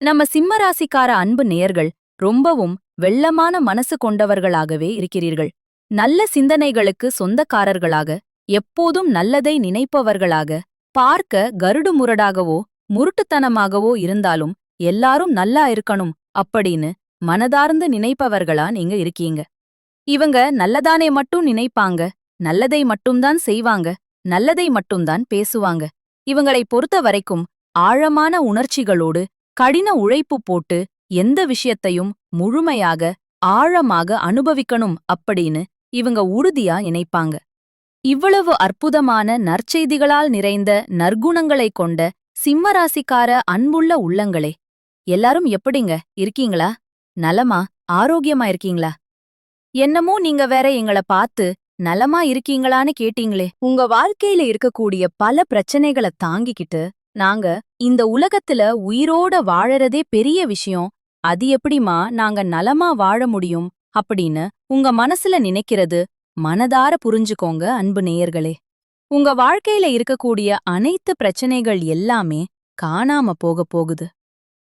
நம்ம சிம்மராசிக்கார அன்பு நேயர்கள் ரொம்பவும் வெள்ளமான மனசு கொண்டவர்களாகவே இருக்கிறீர்கள். நல்ல சிந்தனைகளுக்கு சொந்தக்காரர்களாக எப்போதும் நல்லதை நினைப்பவர்களாக பார்க்க கருடு முரடாகவோ முருட்டுத்தனமாகவோ இருந்தாலும் எல்லாரும் நல்லா இருக்கணும் அப்படின்னு மனதார்ந்து நினைப்பவர்களா நீங்க இருக்கீங்க. இவங்க நல்லதானே மட்டும் நினைப்பாங்க நல்லதை மட்டும்தான் செய்வாங்க நல்லதை மட்டும்தான் பேசுவாங்க. இவங்களை பொறுத்த வரைக்கும் ஆழமான உணர்ச்சிகளோடு கடின உழைப்பு போட்டு எந்த விஷயத்தையும் முழுமையாக ஆழமாக அனுபவிக்கணும் அப்படின்னு இவங்க உறுதியா நினைப்பாங்க. இவ்வளவு அற்புதமான நற்செய்திகளால் நிறைந்த நற்குணங்களைக் கொண்ட சிம்மராசிக்கார அன்புள்ள உள்ளங்களே எல்லாரும் எப்படிங்க? இருக்கீங்களா? நலமா? ஆரோக்கியமா இருக்கீங்களா? என்னமோ நீங்க வேற எங்கள பார்த்து நலமா இருக்கீங்களான்னு கேட்டீங்களே. உங்க வாழ்க்கையில இருக்கக்கூடிய பல பிரச்சனைகளை தாங்கிக்கிட்டு நாங்க இந்த உலகத்துல உயிரோட வாழறதே பெரிய விஷயம். அது எப்படிமா நாங்க நலமா வாழ முடியும் அப்படின்னு உங்க மனசுல நினைக்கிறது? மனதார புரிஞ்சுக்கோங்க அன்பு நேயர்களே. உங்க வாழ்க்கையில இருக்கக்கூடிய அனைத்து பிரச்சனைகள் எல்லாமே காணாம போக போகுது.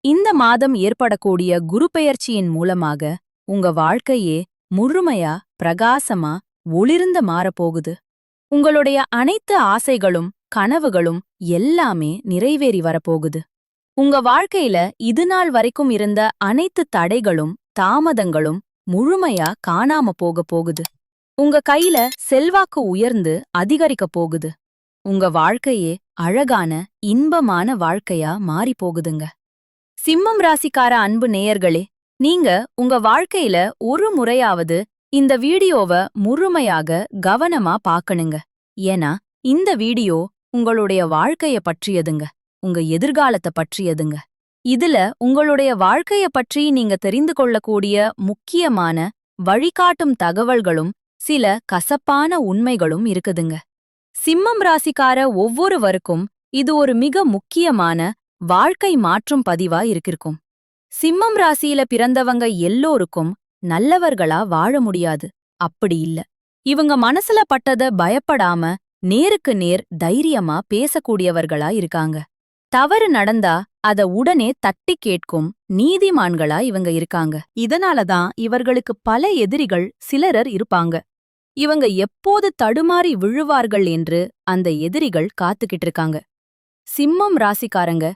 இந்த மாதம் ஏற்படக்கூடிய குரு பெயர்ச்சியின் மூலமாக உங்க வாழ்க்கையே முழுமையா பிரகாசமா ஒளிர்ந்து மாறப்போகுது உங்களுடைய அனைத்து ஆசைகளும் கனவுகளும் எல்லாமே நிறைவேறி வரப்போகுது. உங்க வாழ்க்கையில இது நாள் வரைக்கும் இருந்த அனைத்து தடைகளும் தாமதங்களும் முழுமையா காணாம போக போகுது. உங்க கையில செல்வாக்கு உயர்ந்து அதிகரிக்க போகுது. உங்க வாழ்க்கையே அழகான இன்பமான வாழ்க்கையா மாறி போகுதுங்க. சிம்மம் ராசிக்கார அன்பு நேயர்களே நீங்க உங்க வாழ்க்கையில ஒரு முறையாவது இந்த வீடியோவ முழுமையாக கவனமா பார்க்கணுங்க. ஏன்னா இந்த வீடியோ உங்களுடைய வாழ்க்கைய பற்றியதுங்க. உங்க எதிர்காலத்தை பற்றியதுங்க. இதுல உங்களுடைய வாழ்க்கைய பற்றி நீங்க தெரிந்து கொள்ளக்கூடிய முக்கியமான வழிகாட்டும் தகவல்களும் சில கசப்பான உண்மைகளும் இருக்குதுங்க. சிம்மம் ராசிக்கார ஒவ்வொருவருக்கும் இது ஒரு மிக முக்கியமான வாழ்க்கை மாற்றும் பதிவா இருக்கிருக்கும் சிம்மம் ராசியில பிறந்தவங்க எல்லோருக்கும் நல்லவர்களா வாழ முடியாது. அப்படி இல்ல. இவங்க மனசுல பட்டத பயப்படாம நேருக்கு நேர் தைரியமா பேசக்கூடியவர்களா இருக்காங்க தவறு நடந்தா அத உடனே தட்டி கேட்கும் நீதிமான்களா இவங்க இருக்காங்க. இதனாலதான் இவர்களுக்கு பல எதிரிகள் சிலரர் இருப்பாங்க. இவங்க எப்போது தடுமாறி விழுவார்கள் என்று அந்த எதிரிகள் காத்துக்கிட்டு இருக்காங்க சிம்மம் ராசிக்காரங்க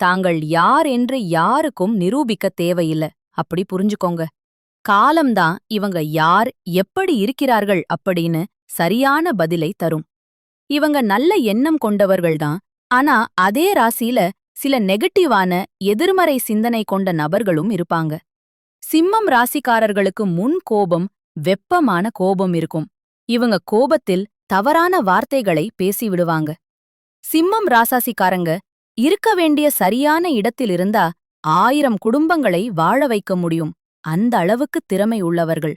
தாங்கள் யார் என்று யாருக்கும் நிரூபிக்க தேவையில்ல. அப்படி புரிஞ்சுக்கோங்க. காலம்தான் இவங்க யார் எப்படி இருக்கிறார்கள் அப்படின்னு சரியான பதிலை தரும். இவங்க நல்ல எண்ணம் கொண்டவர்கள்தான். ஆனா அதே ராசியில சில நெகட்டிவான எதிர்மறை சிந்தனை கொண்ட நபர்களும் இருப்பாங்க. சிம்மம் ராசிக்காரர்களுக்கு முன் கோபம் வெப்பமான கோபம் இருக்கும். இவங்க கோபத்தில் தவறான வார்த்தைகளை பேசிவிடுவாங்க. சிம்மம் ராசாசிக்காரங்க இருக்க வேண்டிய சரியான இடத்தில் இருந்தா ஆயிரம் குடும்பங்களை வாழ வைக்க முடியும். அந்த அளவுக்கு திறமை உள்ளவர்கள்.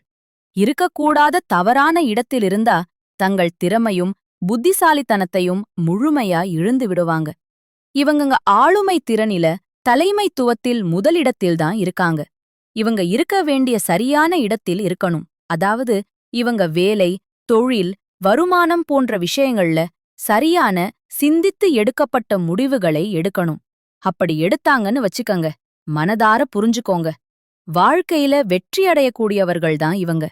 இருக்கக்கூடாத தவறான இடத்தில் இருந்தா தங்கள் திறமையும் புத்திசாலித்தனத்தையும் முழுமையா இழந்து விடுவாங்க. இவங்கங்க ஆளுமை திறனில தலைமைத்துவத்தில் முதலிடத்தில்தான் இருக்காங்க. இவங்க இருக்க வேண்டிய சரியான இடத்தில் இருக்கணும். அதாவது இவங்க வேலை தொழில் வருமானம் போன்ற விஷயங்கள்ல சரியான சிந்தித்து எடுக்கப்பட்ட முடிவுகளை எடுக்கணும். அப்படி எடுத்தாங்கன்னு வச்சுக்கங்க. மனதார புரிஞ்சுக்கோங்க. வாழ்க்கையில வெற்றியடையக்கூடியவர்கள்தான் இவங்க.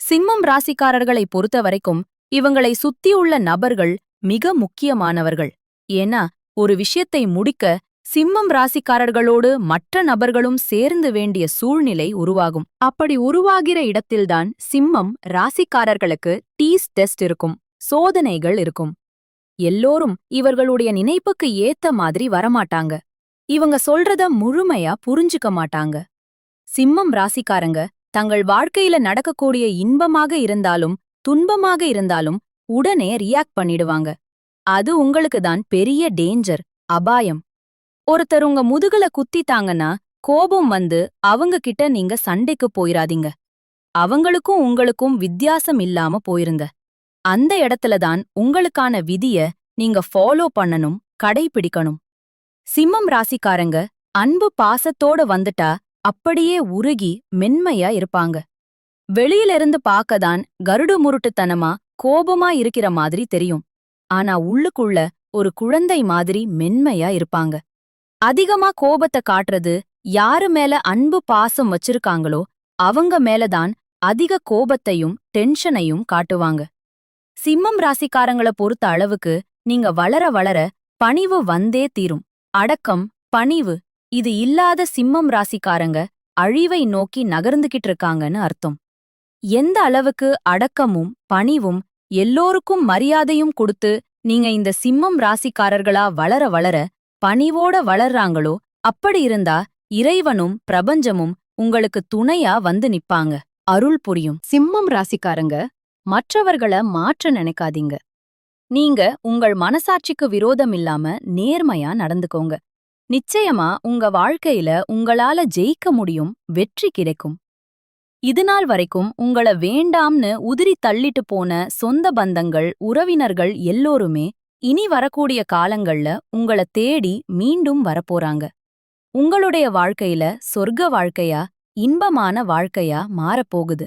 சிம்மம் ராசிக்காரர்களை பொறுத்த வரைக்கும் இவங்களை சுத்தியுள்ள நபர்கள் மிக முக்கியமானவர்கள். ஏன்னா ஒரு விஷயத்தை முடிக்க சிம்மம் ராசிக்காரர்களோடு மற்ற நபர்களும் சேர்ந்து வேண்டிய சூழ்நிலை உருவாகும். அப்படி உருவாகிற இடத்தில்தான் சிம்மம் ராசிக்காரர்களுக்கு டீஸ் டெஸ்ட் இருக்கும் சோதனைகள் இருக்கும். எல்லோரும் இவர்களுடைய நினைப்புக்கு ஏத்த மாதிரி வரமாட்டாங்க. இவங்க சொல்றத முழுமையா புரிஞ்சுக்க மாட்டாங்க. சிம்மம் ராசிக்காரங்க தங்கள் வாழ்க்கையில நடக்கக்கூடிய இன்பமாக இருந்தாலும் துன்பமாக இருந்தாலும் உடனே ரியாக்ட் பண்ணிடுவாங்க. அது உங்களுக்கு தான் பெரிய டேஞ்சர் அபாயம். ஒருத்தர் உங்க முதுகுல குத்திட்டாங்கன்னா கோபம் வந்து அவங்க கிட்ட நீங்க சண்டைக்கு போயிராதீங்க. அவங்களுக்கும் உங்களுக்கும் வித்தியாசம் இல்லாம போயிருங்க. அந்த இடத்துல தான் உங்களுக்கான விதிய நீங்க ஃபாலோ பண்ணணும் கடைபிடிக்கணும். சிம்மம் ராசிக்காரங்க அன்பு பாசத்தோட வந்துட்டா அப்படியே உருகி மென்மையா இருப்பாங்க. வெளியிலிருந்து பார்க்கதான் கருடு முருட்டுத்தனமா கோபமா இருக்கிற மாதிரி தெரியும். ஆனா உள்ளுக்குள்ள ஒரு குழந்தை மாதிரி மென்மையா இருப்பாங்க. அதிகமா கோபத்தை காட்டுறது யாரு மேல அன்பு பாசம் வச்சிருக்காங்களோ அவங்க மேலதான் அதிக கோபத்தையும் டென்ஷனையும் காட்டுவாங்க. சிம்மம் ராசிக்காரங்கள பொறுத்த அளவுக்கு நீங்க வளர வளர பணிவு வந்தே தீரும். அடக்கம் பணிவு இது இல்லாத சிம்மம் ராசிக்காரங்க அழிவை நோக்கி நகர்ந்துகிட்டு இருக்காங்கன்னு அர்த்தம். எந்த அளவுக்கு அடக்கமும் பணிவும் எல்லோருக்கும் மரியாதையும் கொடுத்து நீங்க இந்த சிம்மம் ராசிக்காரர்களா வளர வளர பணிவோட வளர்றாங்களோ அப்படி இருந்தா இறைவனும் பிரபஞ்சமும் உங்களுக்கு துணையா வந்து நிப்பாங்க. அருள் புரியும். சிம்மம் ராசிக்காரங்க மற்றவர்கள மாற்ற நினைக்காதீங்க. நீங்க உங்கள் மனசாட்சிக்கு விரோதம் இல்லாம நேர்மையா நடந்துக்கோங்க. நிச்சயமா உங்க வாழ்க்கையில உங்களால ஜெயிக்க முடியும் வெற்றி கிடைக்கும். இதுநாள் வரைக்கும் உங்கள வேண்டாம்னு உதிரி தள்ளிட்டு போன சொந்த பந்தங்கள் உறவினர்கள் எல்லோருமே இனி வரக்கூடிய காலங்கள்ல உங்கள தேடி மீண்டும் வரப்போறாங்க. உங்களுடைய வாழ்க்கையில சொர்க்க வாழ்க்கையா இன்பமான வாழ்க்கையா மாறப்போகுது.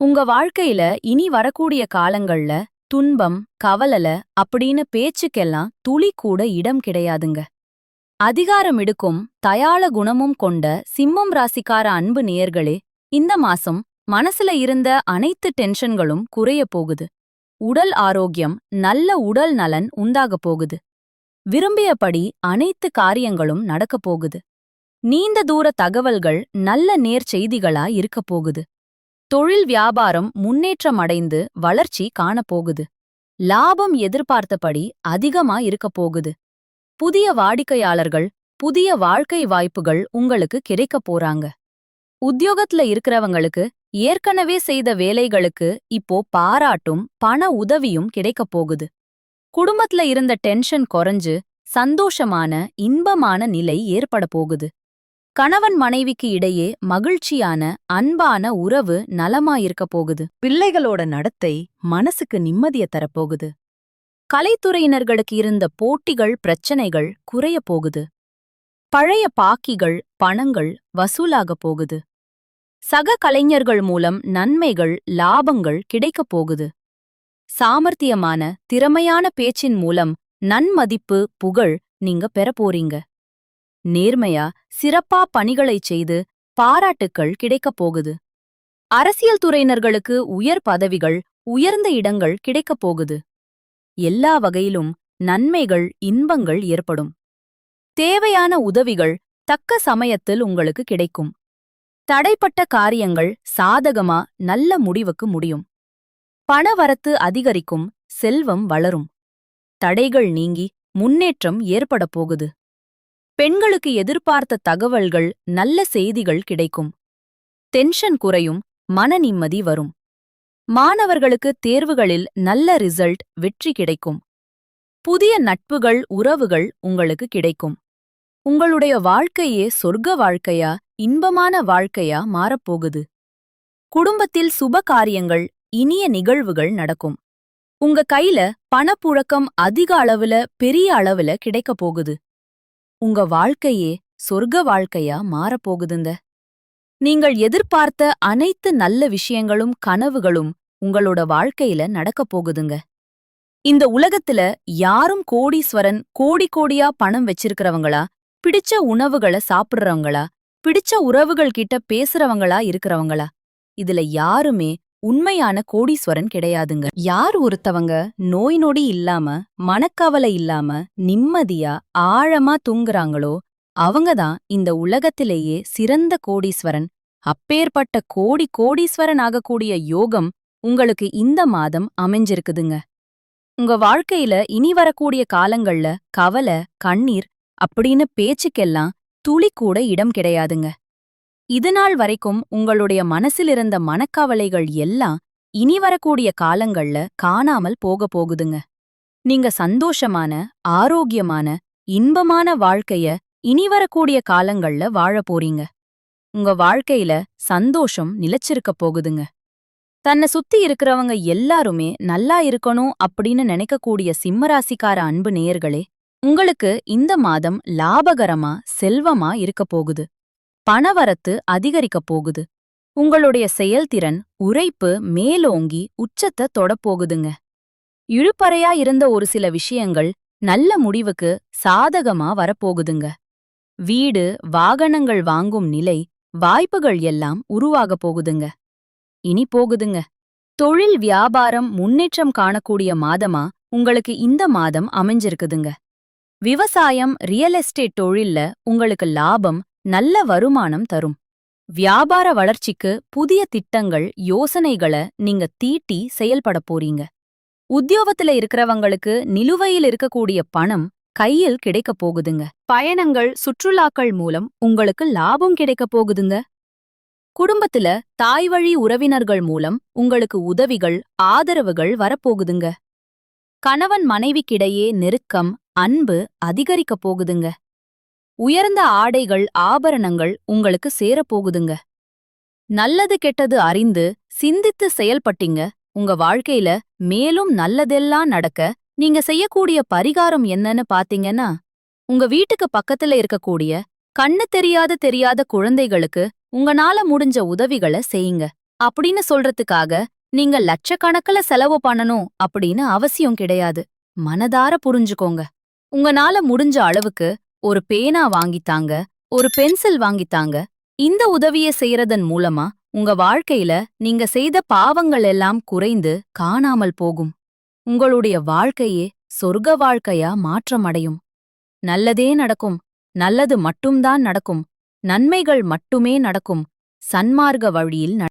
உங்க வாழ்க்கையில இனி வரக்கூடிய காலங்கள்ல துன்பம் கவலல அப்படின்னு பேச்சுக்கெல்லாம் துளி கூட இடம் கிடையாதுங்க. அதிகாரம் எடுக்கும் தயாள குணமும் கொண்ட சிம்மம் ராசிக்கார அன்பு நேயர்களே இந்த மாசம் மனசுல இருந்த அனைத்து டென்ஷன்களும் குறைய போகுது. உடல் ஆரோக்கியம் நல்ல உடல் நலன் உண்டாகப் போகுது. விரும்பியபடி அனைத்து காரியங்களும் நடக்கப் போகுது. நீண்ட தூர தகவல்கள் நல்ல நேர்ச்செய்திகளா இருக்கப் போகுது. தொழில் வியாபாரம் முன்னேற்றமடைந்து வளர்ச்சி காணப்போகுது லாபம் எதிர்பார்த்தபடி அதிகமா இருக்கப் போகுது. புதிய வாடிக்கையாளர்கள் புதிய வாழ்க்கை வாய்ப்புகள் உங்களுக்கு கிடைக்கப் போறாங்க. உத்தியோகத்துல இருக்கிறவங்களுக்கு ஏற்கனவே செய்த வேலைகளுக்கு இப்போ பாராட்டும் பண உதவியும் கிடைக்கப் போகுது. குடும்பத்துல இருந்த டென்ஷன் குறைஞ்சு சந்தோஷமான இன்பமான நிலை ஏற்பட போகுது. கணவன் மனைவிக்கு இடையே மகிழ்ச்சியான அன்பான உறவு நலமாயிருக்க போகுது. பிள்ளைகளோட நடத்தை மனசுக்கு நிம்மதிய தரப்போகுது. கலைத்துறையினர்களுக்கு இருந்த போட்டிகள் பிரச்சனைகள் குறைய போகுது. பழைய பாக்கிகள் பணங்கள் வசூலாகப் போகுது. சக கலைஞர்கள் மூலம் நன்மைகள் லாபங்கள் கிடைக்கப் போகுது. சாமர்த்தியமான திறமையான பேச்சின் மூலம் நன்மதிப்பு புகழ் நீங்க பெறப்போறீங்க நேர்மையா சிறப்பா பணிகளைச் செய்து பாராட்டுக்கள் கிடைக்கப் போகுது. அரசியல் துறையினர்களுக்கு உயர் பதவிகள் உயர்ந்த இடங்கள் கிடைக்கப் போகுது. எல்லா வகையிலும் நன்மைகள் இன்பங்கள் ஏற்படும். தேவையான உதவிகள் தக்க சமயத்தில் உங்களுக்கு கிடைக்கும். தடைப்பட்ட காரியங்கள் சாதகமா நல்ல முடிவுக்கு முடியும். பணவரத்து அதிகரிக்கும் செல்வம் வளரும். தடைகள் நீங்கி முன்னேற்றம் ஏற்படப் போகுது. பெண்களுக்கு எதிர்பார்த்த தகவல்கள் நல்ல செய்திகள் கிடைக்கும். டென்ஷன் குறையும் மன நிம்மதி வரும். மாணவர்களுக்கு தேர்வுகளில் நல்ல ரிசல்ட் வெற்றி கிடைக்கும். புதிய நட்புகள் உறவுகள் உங்களுக்கு கிடைக்கும். உங்களுடைய வாழ்க்கையே சொர்க்க வாழ்க்கையா இன்பமான வாழ்க்கையா மாறப்போகுது. குடும்பத்தில் சுப காரியங்கள் இனிய நிகழ்வுகள் நடக்கும். உங்க கையில பணப்புழக்கம் அதிக அளவுல பெரிய அளவுல கிடைக்கப் போகுது. உங்க வாழ்க்கையே சொர்க்க வாழ்க்கையா மாறப்போகுதுங்க. நீங்கள் எதிர்பார்த்த அனைத்து நல்ல விஷயங்களும் கனவுகளும் உங்களோட வாழ்க்கையில நடக்கப் போகுதுங்க. இந்த உலகத்துல யாரும் கோடீஸ்வரன் கோடி கோடியா பணம் வச்சிருக்கிறவங்களா பிடிச்ச உணவுகளை சாப்பிடுறவங்களா பிடிச்ச உறவுகள் கிட்ட பேசுறவங்களா இருக்கிறவங்களா? இதுல யாருமே உண்மையான கோடீஸ்வரன் கிடையாதுங்க. யார் ஒருத்தவங்க நோய் நொடி இல்லாம மனக்கவலை இல்லாம நிம்மதியா ஆழமா தூங்குறாங்களோ அவங்கதான் இந்த உலகத்திலேயே சிறந்த கோடீஸ்வரன். அப்பேற்பட்ட கோடி கோடீஸ்வரன் ஆகக்கூடிய யோகம் உங்களுக்கு இந்த மாதம் அமைஞ்சிருக்குதுங்க. உங்க வாழ்க்கையில இனி வரக்கூடிய காலங்கள்ல கவலை கண்ணீர் அப்படின்னு பேச்சுக்கெல்லாம் துளி கூட இடம் கிடையாதுங்க. இதுநாள் வரைக்கும் உங்களுடைய மனசிலிருந்த மனக்கவலைகள் எல்லாம் இனி வரக்கூடிய காலங்கள்ல காணாமல் போக போகுதுங்க. நீங்க சந்தோஷமான ஆரோக்கியமான இன்பமான வாழ்க்கைய இனி வரக்கூடிய காலங்கள்ல வாழப் போறீங்க. உங்க வாழ்க்கையில சந்தோஷம் நிலைச்சிருக்கப் போகுதுங்க. தன்னை சுத்தி இருக்கிறவங்க எல்லாருமே நல்லா இருக்கணும் அப்படின்னு நினைக்கக்கூடிய சிம்மராசிக்கார அன்பு நேயர்களே உங்களுக்கு இந்த மாதம் லாபகரமா செல்வமா இருக்கப் போகுது. பணவரத்து அதிகரிக்கப் போகுது. உங்களுடைய செயல்திறன் உரைப்பு மேலோங்கி உச்சத்தை தொடப்போகுதுங்க இழுப்பறையா இருந்த ஒரு சில விஷயங்கள் நல்ல முடிவுக்கு சாதகமா வரப்போகுதுங்க வீடு வாகனங்கள் வாங்கும் நிலை வாய்ப்புகள் எல்லாம் உருவாகப் போகுதுங்க. இனி போகுதுங்க. தொழில் வியாபாரம் முன்னேற்றம் காணக்கூடிய மாதமா உங்களுக்கு இந்த மாதம் அமைஞ்சிருக்குதுங்க. விவசாயம் ரியல் எஸ்டேட் தொழில்ல உங்களுக்கு லாபம் நல்ல வருமானம் தரும். வியாபார வளர்ச்சிக்கு புதிய திட்டங்கள் யோசனைகளை நீங்க தீட்டி செயல்பட போறீங்க. உத்தியோகத்துல இருக்கிறவங்களுக்கு நிலுவையில் இருக்கக்கூடிய பணம் கையில் கிடைக்கப் போகுதுங்க. பயணங்கள் சுற்றுலாக்கள் மூலம் உங்களுக்கு லாபம் கிடைக்கப் போகுதுங்க. குடும்பத்துல தாய்வழி உறவினர்கள் மூலம் உங்களுக்கு உதவிகள் ஆதரவுகள் வரப்போகுதுங்க கணவன் மனைவிக்கிடையே நெருக்கம் அன்பு அதிகரிக்கப் போகுதுங்க. உயர்ந்த ஆடைகள் ஆபரணங்கள் உங்களுக்கு சேரப்போகுதுங்க நல்லது கெட்டது அறிந்து சிந்தித்து செயல்பட்டீங்க உங்க வாழ்க்கையில மேலும் நல்லதெல்லாம் நடக்க நீங்க செய்யக்கூடிய பரிகாரம் என்னன்னு பாத்தீங்கன்னா உங்க வீட்டுக்கு பக்கத்துல இருக்கக்கூடிய கண்ணு தெரியாத தெரியாத குழந்தைகளுக்கு உங்கனால முடிஞ்ச உதவிகளை செய்யுங்க. அப்படின்னு சொல்றதுக்காக நீங்க லட்சக்கணக்கில் செலவு பண்ணணும் அப்படின்னு அவசியம் கிடையாது. மனதார புரிஞ்சுக்கோங்க. உங்கனால முடிஞ்ச அளவுக்கு ஒரு பேனா வாங்கித்தாங்க ஒரு பென்சில் வாங்கித்தாங்க இந்த உதவியை செய்யறதன் மூலமா உங்க வாழ்க்கையில நீங்க செய்த பாவங்கள் எல்லாம் குறைந்து காணாமல் போகும். உங்களுடைய வாழ்க்கையே சொர்க்க வாழ்க்கையா மாற்றமடையும் நல்லதே நடக்கும் நல்லது மட்டும்தான் நடக்கும் நன்மைகள் மட்டுமே நடக்கும் சன்மார்க்க வழியில் நட